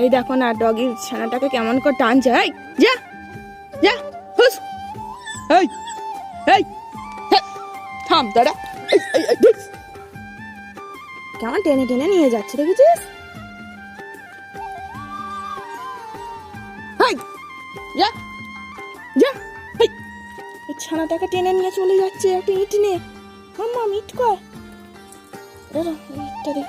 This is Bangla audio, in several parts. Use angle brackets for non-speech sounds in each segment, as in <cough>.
এই দেখো না ডগির ছানাটাকে কেমন করে টানছে এই যা যা হুস। এই এই থাম দাঁড়া। কেমন টেনে টেনে নিয়ে যাচ্ছে দেখেছিস? যা যা এই, ছানাটাকে টেনে নিয়ে চলে যাচ্ছে একটা ইট নে মাম্মা ইট কর ইটটা দে।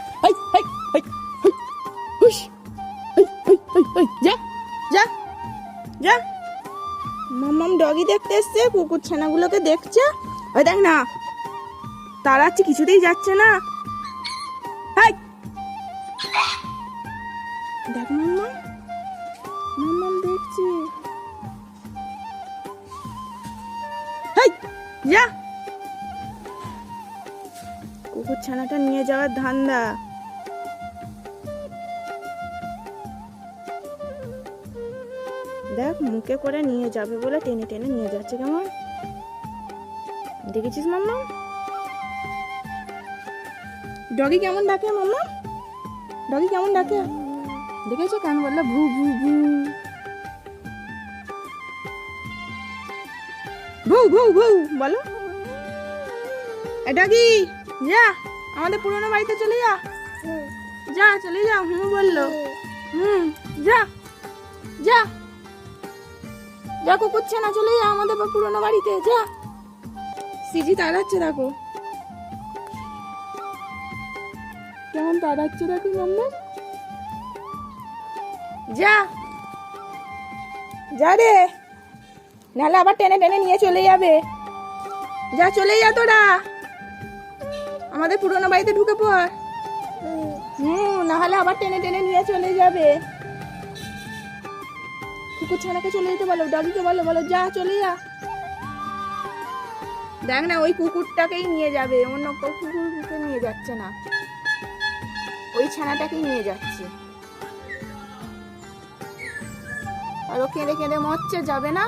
দেখতে এসছে, কুকুর ছানাগুলোকে দেখছে। ওই দেখ না, তাড়াচ্ছে, কিছুতেই যাচ্ছে না। দেখ মাম্মা দেখছে। কুকুর ছানাটা নিয়ে যাওয়ার ধান্দা। দেখ, মুখে করে নিয়ে যাবে বলে টেনে টেনে নিয়ে যাচ্ছে কেমন? দেখেছিস মাম্মা? ডগি কেমন ডাকে মাম্মা? ডগি কেমন ডাকে? দেখেছ কেন বললে ভু ভু ভু। ভু ভু ভু, বলো। ডগি যা, আমাদের পুরোনো বাড়িতে চলে যা। যা, চলে যা হুম বলল। হুম, যা যা। যা কুকুরছে না চলে যা আমাদের পুরোনো বাড়িতে যা। সিজি তাড়াচ্ছে দেখো। কেমন তাড়াচ্ছে দেখো মাম্মা যা। যা রে। নাহলে আবার টেনে টেনে নিয়ে চলে যাবে। যা চলে যা তোরা। আমাদের পুরোনো বাড়িতে ঢুকে পড়। হুম নাহলে আবার টেনে টেনে নিয়ে চলে যাবে। কুকুর ছানাকে চলে যেতে বলো ডগিকে বলো বলো যা চলে যা। দেখ না ওই কুকুরটাকেই নিয়ে যাবে অন্য কুকুরকে নিয়ে যাচ্ছে না। ওই ছানাটাকেই নিয়ে যাচ্ছে। আর কেঁদে কেঁদে মরছে যাবে না।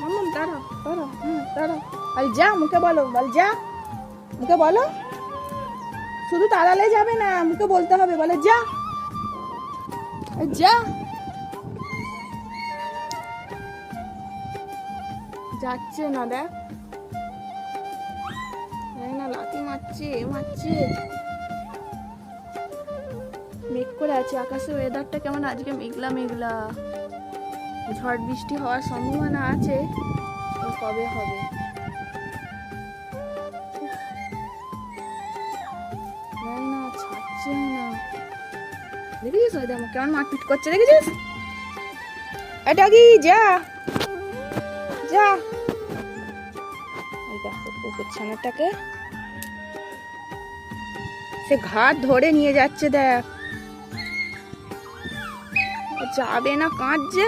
মাম্মাম, দাঁড়াও দাঁড়াও হুম দাঁড়াও আর যা মুখে বলো বল যা। মুখে বলো। শুধু তাড়ালে যাবে না, মুখে বলতে হবে, বলে, যা। যা। যাচ্ছে না, দেখ। না মারছে মারছে। মেঘ করে আছে ওয়েদারটা কেমন? আজকে মেঘলা মেঘলা। ঝড় বৃষ্টি হওয়ার সম্ভাবনা আছে কবে হবে? দেখেছিস ওই দেখো, কেমন মারপিট করছে দেখেছিস এটা কি যা। যা। এই দেখো কুকুর ছানাটাকে। সে ঘাট ধরে নিয়ে যাচ্ছে, দেখ। যাবে না, কাঁদছে।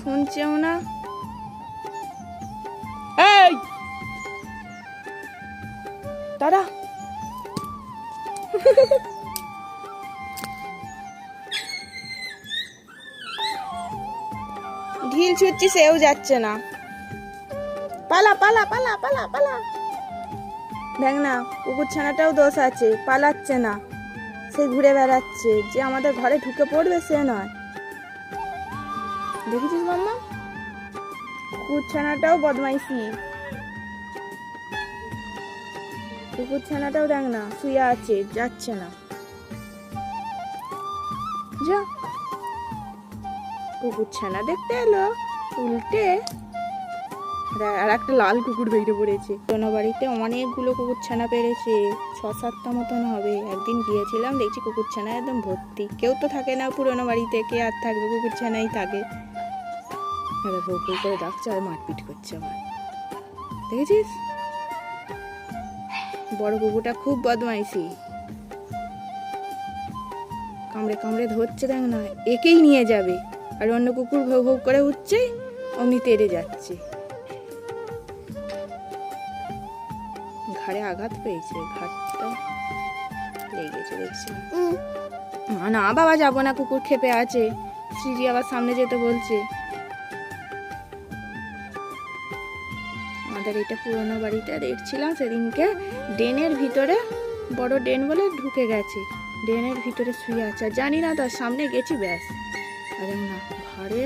শুনছেও না। এই! দাদা। <laughs> ছুটছি সেও যাচ্ছে না। পালা পালা পালা পালা পালা। দেখ না কুকুর ছানাটাও দোষ আছে, পালাচ্ছে না। সে ঘুরে বেড়াচ্ছে, যে আমাদের ঘরে ঢুকে পড়বে সে নয়। দেখেছিস মাম্মা? কুকুর ছানাটাও বদমাইশি। কুকুর ছানাটাও দেখ না, শুয়ে আছে, যাচ্ছে না। যা। কুকুর ছানা দেখতে এলো। উল্টে আর- একটা লাল কুকুর বেরিয়ে পড়েছে। কোনো বাড়িতে অনেকগুলো কুকুর ছানা পেরেছে। ছ, সাতটা মতন হবে। একদিন গিয়েছিলাম, দেখছি কুকুর ছানা একদম ভর্তি। কেউ তো থাকে না পুরোনো বাড়িতে, কে আর থাকবে? কুকুর ছানাই থাকে। করে ডাকছে আর মারপিট করছে আমার। দেখেছিস? বড় কুকুরটা খুব বদমাইশি। কামড়ে কামড়ে ধরছে দেখ না, একেই নিয়ে যাবে। আর অন্য কুকুর ভোগ ভৌ করে উঠছে। অমনি তেড়ে যাচ্ছে। ঘাড়ে আঘাত পেয়েছে, ঘাটটা লেগেছে দেখছি। না না, বাবা যাব না, কুকুর খেপে আছে। শ্রীজি আবার সামনে যেতে বলছে। আমাদের এটা পুরোনো বাড়িটা দেখছিলাম সেদিনকে। ড্রেনের ভিতরে, বড় ড্রেন বলে ঢুকে গেছে। ড্রেনের ভিতরে শুয়ে আছে। জানি না, তার সামনে গেছি, ব্যাস। আর না ঘরে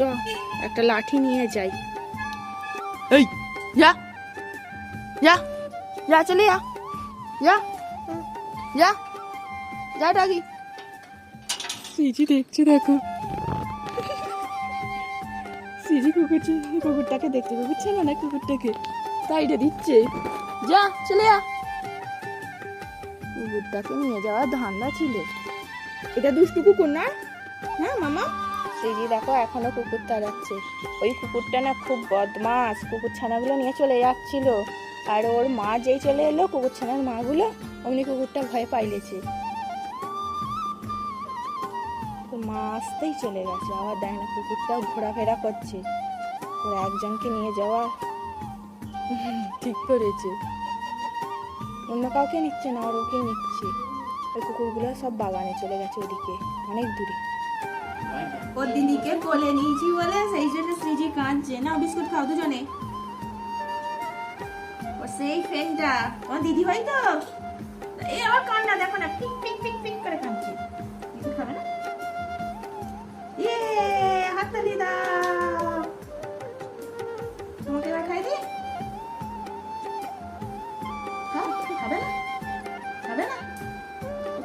চ একটা লাঠি নিয়ে যাই। এই! যা! যা! যা চলে যা। যা! যা! যা ডাকি। সিজি দেখছে দেখো। সিজি কুকুর কুকুরটাকে দেখতে কুকুরছে না না কুকুরটাকে। তাইটা দিচ্ছে। যা চলে যা। কুকুরটাকে নিয়ে যাওয়ার ধান্দা ছিল। এটা দুষ্টু কুকুর না? হ্যাঁ মামা? সিজি দেখো, এখনও কুকুর তাড়াচ্ছে। ওই কুকুরটা না খুব বদমাস কুকুর ছানাগুলো নিয়ে চলে যাচ্ছিল। আর ওর মা যেই চলে এলো, কুকুর ছানার মাগুলো অমনি কুকুরটা ভয় পাইলেছে তো মা আসতেই চলে গেছে। আবার দেখ না, কুকুরটাও ঘোরাফেরা করছে। ওর একজনকে নিয়ে যাওয়া ঠিক করেছে। অন্য কাউকে নিচ্ছে না, আর ওকেই নিচ্ছে। ওই কুকুরগুলো সব বাগানে চলে গেছে ওদিকে, অনেক দূরে। ওর দিদিকে কোলে নিয়েছি বলে সেই জন্য শ্রীজি কাঁদছে না বিস্কুট খাও দুজনে ওর সেই ফ্রেন্ডটা ও দিদি ভাই তো আবার কান্না দেখো না পিক পিক পিক পিক করে কাঁদছে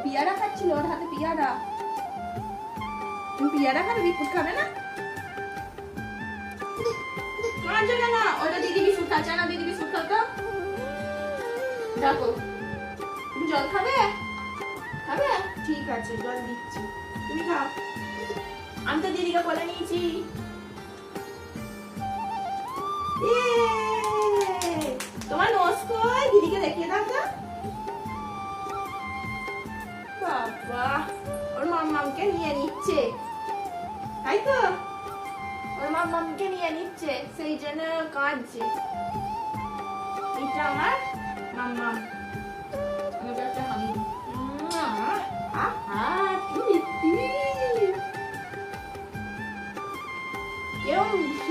পিয়ারা খাচ্ছিল ওর হাতে পিয়ারা তুমি পিয়ারা খাবে? বিস্কুট খাবে না? কাঁদছো কেন ওটা দিদি বিস্কুট খাচ্ছে না দিদি বিস্কুট খাও তো। দেখো জল খাবে? খাবে? ঠিক আছে, জল দিচ্ছি। তুমি খাও। আমি তো দিদিকে বলে নিয়েছি। ইয়ে! তোমার নোস দিদিকে দেখিয়ে দাও তো। বাবা, ওর মাম্মামকে নিয়ে নিচ্ছে। তাই তো ওর মাম্মামকে নিয়ে নিচ্ছে সেই জন্য কাঁদছে। এটা আমার মাম্মাম আমাকে একটা হামি আহা, কেউ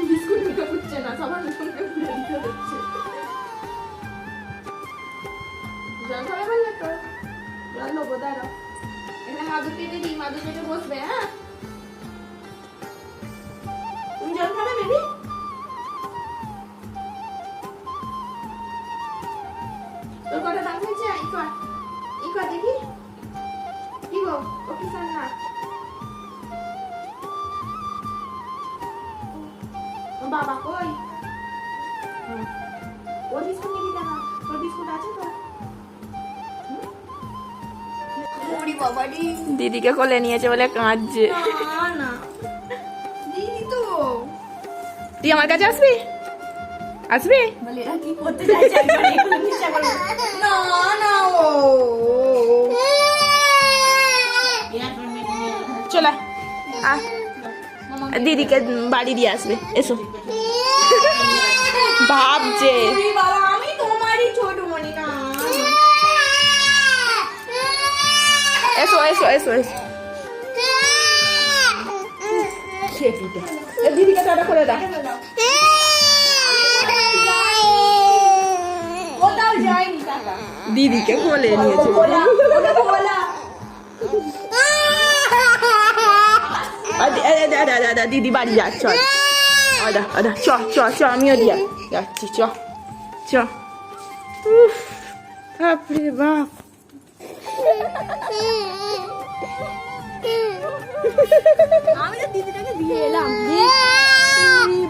বিস্কুট মিঠা করছে না সবার সঙ্গে ঘুরে দিতে হচ্ছে। জল খাবে বললে তো? জল নেব দাঁড়াও। এখানে মাদুর পেতে দিই মাদুর পেতে বসবে হ্যাঁ? বাবা কই? হুম। ওর বিস্কুট নিবি কেন? তোর বিস্কুট আছে তো? হুম? ওরে বাবারি দিদিকে কোলে নিয়েছে বলে কাঁদছে। না না। দিদি তো। তুই আমার কাছে আসবি? আসবি? চলে আ দিদিকে বাড়ি দিয়ে আসবে এসো। ভাবছে। এসো এসো এসো এসো। দিদিকে টাটা করে দাও। দিদিকে কোলে নিয়েছে। বলা ওটা বলা আ, দি- এ, এ, দা, দা, দা, দা, দিদি বাড়ি যাচ্ছে আদা আদা চ চ চ আমিও দিয়া। যাচ্ছি চ চ। উফ, বাপরে বাপ। আমি তো দিদিটাকে দিয়ে এলাম।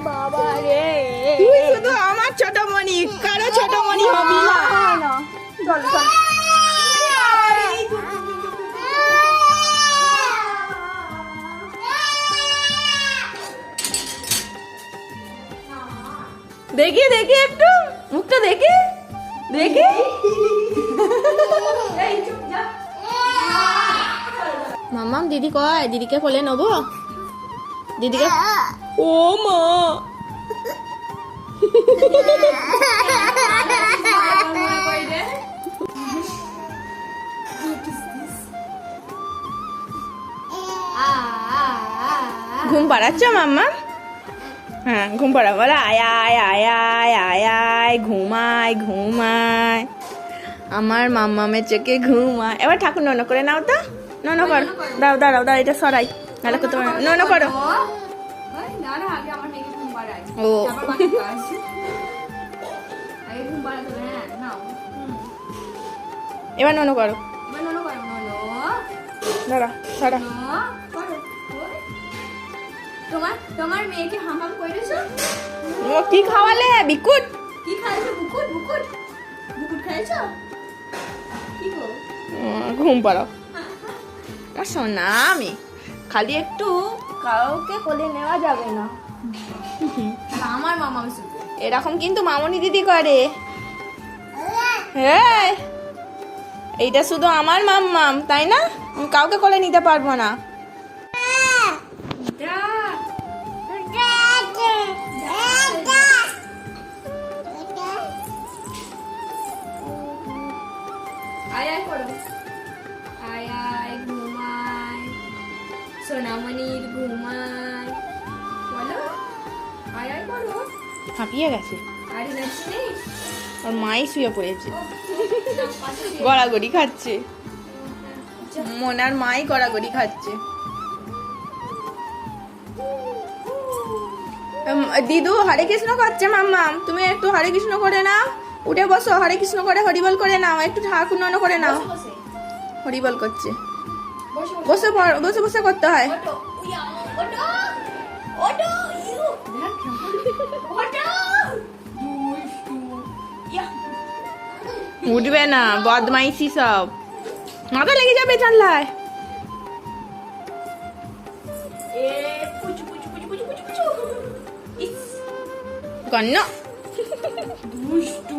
বাবা রে। তুই শুধু আমার ছোট মনি কারও ছোট মনি হবি না। চল চল। দেখি দেখি একটু। মুখটা দেখি। দেখি। মামাম দিদি কয়? দিদিকে কোলে নেব? দিদিকে ও মা. ঘুম পাড়াচ্ছ মাম্মা হ্যাঁ ঘুম পাড়া, বলো, আয় আয় আয় আয় আয় আয়, ঘুমায় ঘুমায়। আমার মাম্মামের চোখে ঘুমায়। এবার ঠাকুর নন করে নাও তো, নন করো। দাও দাঁড়াও দাও এটা সরাই। নাহলে করতে পারো নন করো। ও। এবার নন করো। দাঁড়া সরা। তোমার তোমার মেয়েকে হামাম করেছ ও কি খাওয়ালে? বিকুট? কি খাইছো? বুকুট বুকুট? বুকুট খাইছো? কি গো? ঘুম পাড়াও। আর শোনা আমি খালি একটু কাউকে কোলে নেওয়া যাবে না। আমার মামা এরকম কিন্তু মামনি দিদি করে। হ্যাঁ এইটা শুধু আমার মাম্মাম তাই না? আমি কাউকে কোলে নিতে পারব না। হাঁপিয়ে গেছে। আরে ওর মাই শুয়ে পড়েছে। গড়াগড়ি খাচ্ছে। মোনার মাই গড়াগড়ি খাচ্ছে। দিদু হরে কৃষ্ণ করছে মাম্মাম তুমি একটু হরে কৃষ্ণ করে নাও। উঠে বসো হরে কৃষ্ণ করে হরিবল করে নাও। একটু ঠাকুর নন করে নাও। হরিবল করছে। বসে বসে। বসে করতে হয়। ওটো উঠবে না বদমাইশি সব মাথা লেগে যাবে জানলায় এ পুচু পুচু পুচু পুচু পুচু পুচু ইস কন্ন দুষ্টু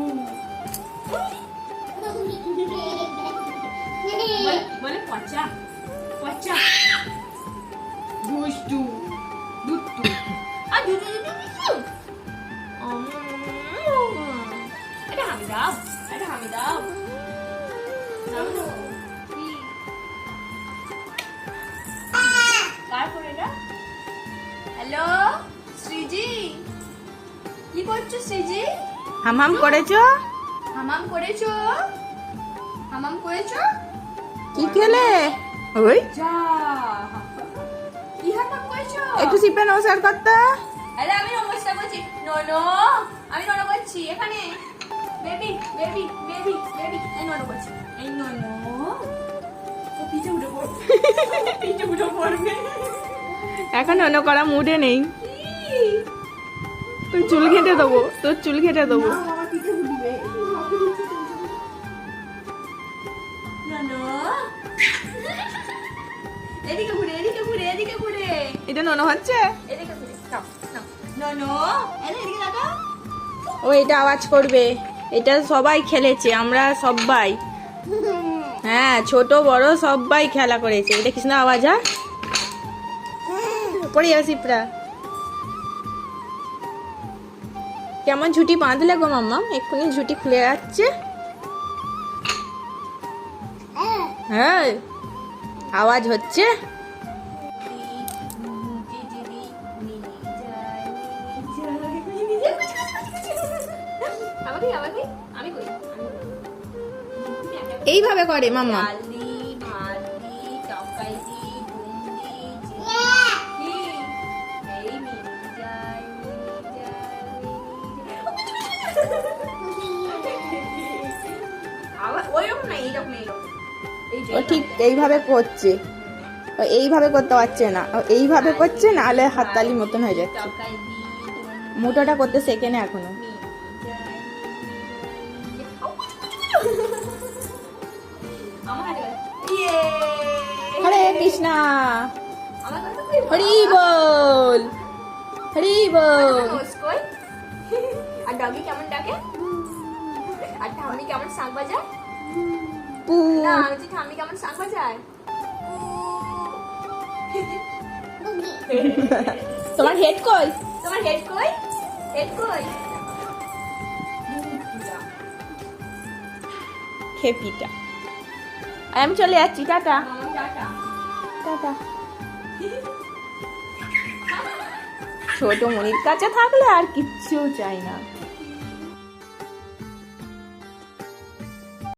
বলে বলে পচা পচা দুষ্টু দুষ্টু আ দুষ্টু দুষ্টু দুষ্টু এটা হামি দাও হ্যালো শ্রীজি? কি করছ শ্রীজি? হাম হাম করেছ? হামাম করেছ? হামাম করেছ? কি খেলে ওই। যা। কি হামাম করেছ? একটু সিপে নমস্কার করতে। আরে আমি নমস্কার করছি। নো নো আমি ননো করছি এখানে। বেবি বেবি বেবি বেবি এই ননো করছি এই ননো ও পিঠে উঠে পড়বে পিঠে উঠে পড়বে এখন অন্য করা মুডে নেই। তোর চুল ঘেটে দেবো তোর চুল ঘেটে দেবো। না, আমার পিঠে উঠবে ননো এদিকে ঘুরে এদিকে ঘুরে এদিকে ঘুরে এটা নন হচ্ছে? এদিকে ঘুরে নাও নাও ননো এদিকে এদিকে ও এটা আওয়াজ করবে। এটা সবাই খেলেছে, আমরা সবাই হ্যাঁ ছোট, বড় সবাই খেলা করেছে। এটা কৃষ্ণ আওয়াজ হ্যাঁ? পড়ে সিপরা কেমন ঝুটি বাঁধলে গো মাম্মা? এক্ষুনি ঝুটি খুলে যাচ্ছে। হ্যাঁ আওয়াজ হচ্ছে। এইরকম করে যে ও ঠিক এইভাবে করছে। ও এইভাবে করতে পারছে না। ও এইভাবে করছে না হলে হাততালি মতন হয়ে যাচ্ছে। মোটাটা করতে শেখে না এখনও। হরে কৃষ্ণা। হরি বল। হরি বল। আর ডগি কেমন ডাকে? আর ঠাম্মি কেমন শাঁখ বাজায়? না আমি ঠাম্মি কেমন শাঁখ বাজায়? তোমার হেড কই? তোমার হেড কই? হেড কই? খেপিটা। আমি চলে যাচ্ছি টাটা। টাটা। ছোট মনির কাছে থাকলে আর কিচ্ছু চাই না।